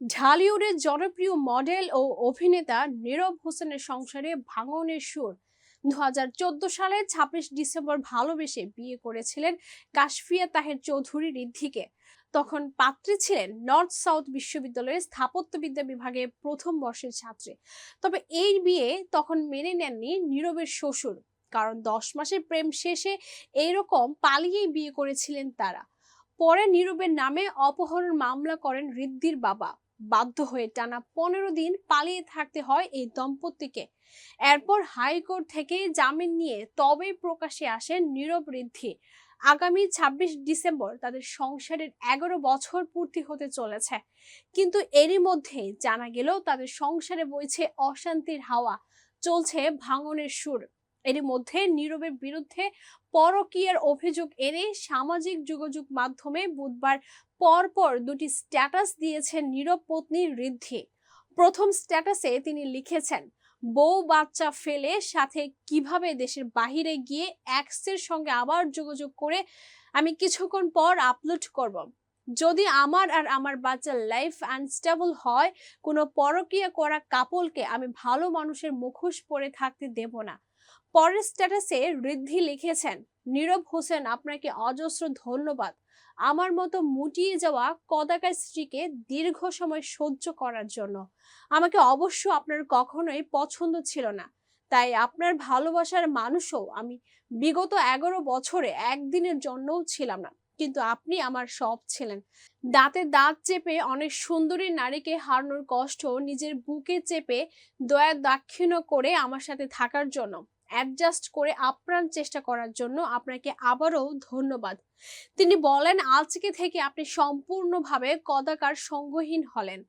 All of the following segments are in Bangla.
ঢালিউডের জনপ্রিয় মডেল ও অভিনেতা নীরব হোসেনের সংসারে ভাঙনের সুর। দু হাজার চোদ্দ সালে ছাব্বিশ ডিসেম্বর ভালোবেসে বিয়ে করেছিলেন কাশফিয়া তাহের চৌধুরী ঋদ্ধিকে। তখন পাত্রী ছিলেন নর্থ সাউথ বিশ্ববিদ্যালয়ের স্থাপত্যবিদ্যা বিভাগে প্রথম বর্ষের ছাত্রী। তবে এই বিয়ে তখন মেনে নেননি নীরবের শ্বশুর, কারণ দশ মাসের প্রেম শেষে এইরকম পালিয়েই বিয়ে করেছিলেন তারা। পরে নীরবের নামে অপহরণ মামলা করেন ঋদ্ধির বাবা। বাধ্য হয়ে টানা পনেরো দিন পালিয়ে থাকতে হয় এই দম্পতিকে। এরপর হাইকোর্ট থেকে জামিন নিয়ে তবেই প্রকাশে আসেন নীরব ঋদ্ধি। আগামী ২৬ ডিসেম্বর তাদের সংসারের এগারো বছর পূর্তি হতে চলেছে। কিন্তু এরই মধ্যে জানা গেল, তাদের সংসারে বইছে অশান্তির হাওয়া, চলছে ভাঙনের সুর। এরই মধ্যে নীরবের বিরুদ্ধে পরকীয়ার অভিযোগ এনে সামাজিক যোগাযোগ মাধ্যমে বুধবার পরপর দুটি স্ট্যাটাস দিয়েছেন নীরব পত্নী ঋদ্ধি। প্রথম স্ট্যাটাসে তিনি লিখেছেন, বউ বাচ্চা ফেলে সাথে কীভাবে দেশের বাহিরে গিয়ে অ্যাক্সের সঙ্গে আবার যোগাযোগ করে আমি কিছুক্ষণ পর আপলোড করব। যদি আমার আর আমার বাচ্চার লাইফ আনস্টেবল হয়, কোনো পরকীয়া করা কাপলকে আমি ভালো মানুষের মুখোশ পরে থাকতে দেব না। পরের স্ট্যাটাসে ঋদ্ধি লিখেছেন, নীরব হোসেন, আপনাকে অজস্র ধন্যবাদ। আমার মতো মুটিয়ে যাওয়া কদাকার স্ত্রীকে দীর্ঘ সময় সহ্য করার জন্য। আমাকে অবশ্য আপনার কখনোই পছন্দ ছিল না। তাই আপনার ভালোবাসার মানুষও আমি বিগত এগারো বছরে একদিনের জন্যও ছিলাম না। কিন্তু আপনি আমার সব ছিলেন। দাঁতে দাঁত চেপে অনেক সুন্দরী নারীকে হারানোর কষ্ট নিজের বুকে চেপে দয়া দাক্ষিণ্য করে আমার সাথে থাকার জন্য। অ্যাডজাস্ট করে আপ্রাণ চেষ্টা করার জন্য আপনাকে আবারও ধন্যবাদ। তিনি বলেন, আজকে থেকে আপনি সম্পূর্ণভাবে কদাকার সঙ্গহীন হলেন।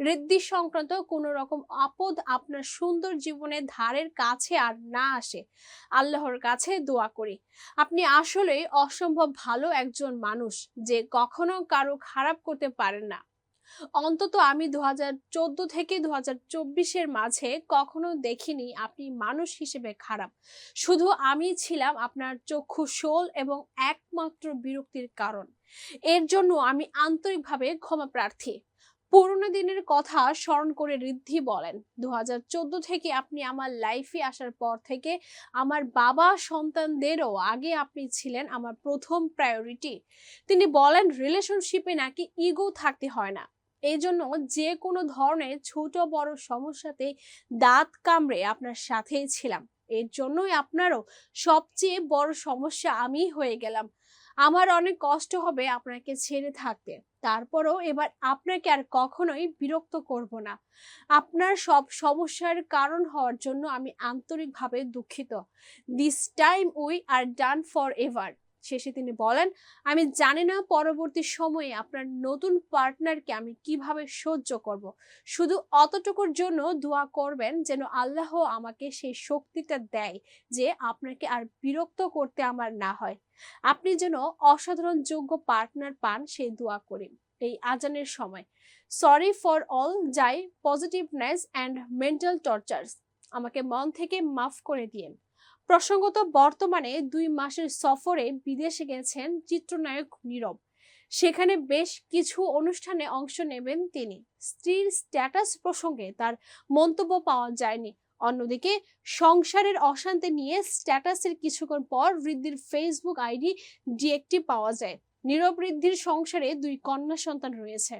ঋদ্ধি সংক্রান্ত কোনো রকম আপদ আপনার সুন্দর জীবনের ধারের কাছে আর না আসে। আল্লাহর কাছে দোয়া করি। আপনি আসলে অসম্ভব ভালো একজন মানুষ, যে কখনো কারও খারাপ করতে পারেন না। অন্তত আমি দু হাজার চোদ্দ থেকে দু এর মাঝে কখনো দেখিনি আপনি মানুষ হিসেবে খারাপ। শুধু আমি ছিলাম আপনার চক্ষু শোল এবং একমাত্র বিরক্তির কারণ। এর জন্য আমি আন্তরিকভাবে ক্ষমা প্রার্থী। পুরোনো দিনের কথা স্মরণ করে ঋদ্ধি বলেন দু হাজার চোদ্দ থেকে আপনি আমার লাইফে আসার পর থেকে আমার বাবা সন্তানদেরও আগে আপনি ছিলেন আমার প্রথম প্রায়োরিটি। তিনি বলেন, রিলেশনশিপে নাকি ইগো থাকতে হয় না। এই জন্য যে কোনো ধরনের ছোট বড় সমস্যাতে দাঁত কামড়ে আপনার সাথেই ছিলাম। এর জন্যই আপনারও সবচেয়ে বড় সমস্যা আমি হয়ে গেলাম। আমার অনেক কষ্ট হবে আপনাকে ছেড়ে থাকতে। তারপরও এবার আপনাকে আর কখনোই বিরক্ত করব না। আপনার সব সমস্যার কারণ হওয়ার জন্য আমি আন্তরিকভাবে দুঃখিত। This time we are done forever শেষে তিনি বলেন, আমি জানি না পরবর্তী সময়ে আপনার নতুন পার্টনারকে আমি কীভাবে সহ্য করব। শুধু অতটুকুর জন্য দোয়া করবেন যেন আল্লাহ আমাকে সেই শক্তিটা দেয় যে আপনাকে আর বিরক্ত করতে আমার না হয়। আপনি যেন অসাধারণ যোগ্য পার্টনার পান সেই দোয়া করি। এই আজানের সময়। সরি ফর অল, যাই, পজিটিভনেস অ্যান্ড মেন্টাল টর্চার্স। আমাকে মন থেকে মাফ করে দিয়েন। প্রসঙ্গত বর্তমানে দুই মাসের সফরে বিদেশে গেছেন চিত্রনায়ক নীরব। সেখানে বেশ কিছু অনুষ্ঠানে অংশ নেবেন তিনি। স্ত্রীর স্ট্যাটাস প্রসঙ্গে তার মন্তব্য পাওয়া যায়নি। অন্যদিকে সংসারের অশান্তি নিয়ে স্ট্যাটাসের কিছুক্ষণ পর বৃদ্ধির ফেসবুক আইডি ডিএক্টিভ পাওয়া যায়। নীরব বৃদ্ধির সংসারে দুই কন্যা সন্তান রয়েছে।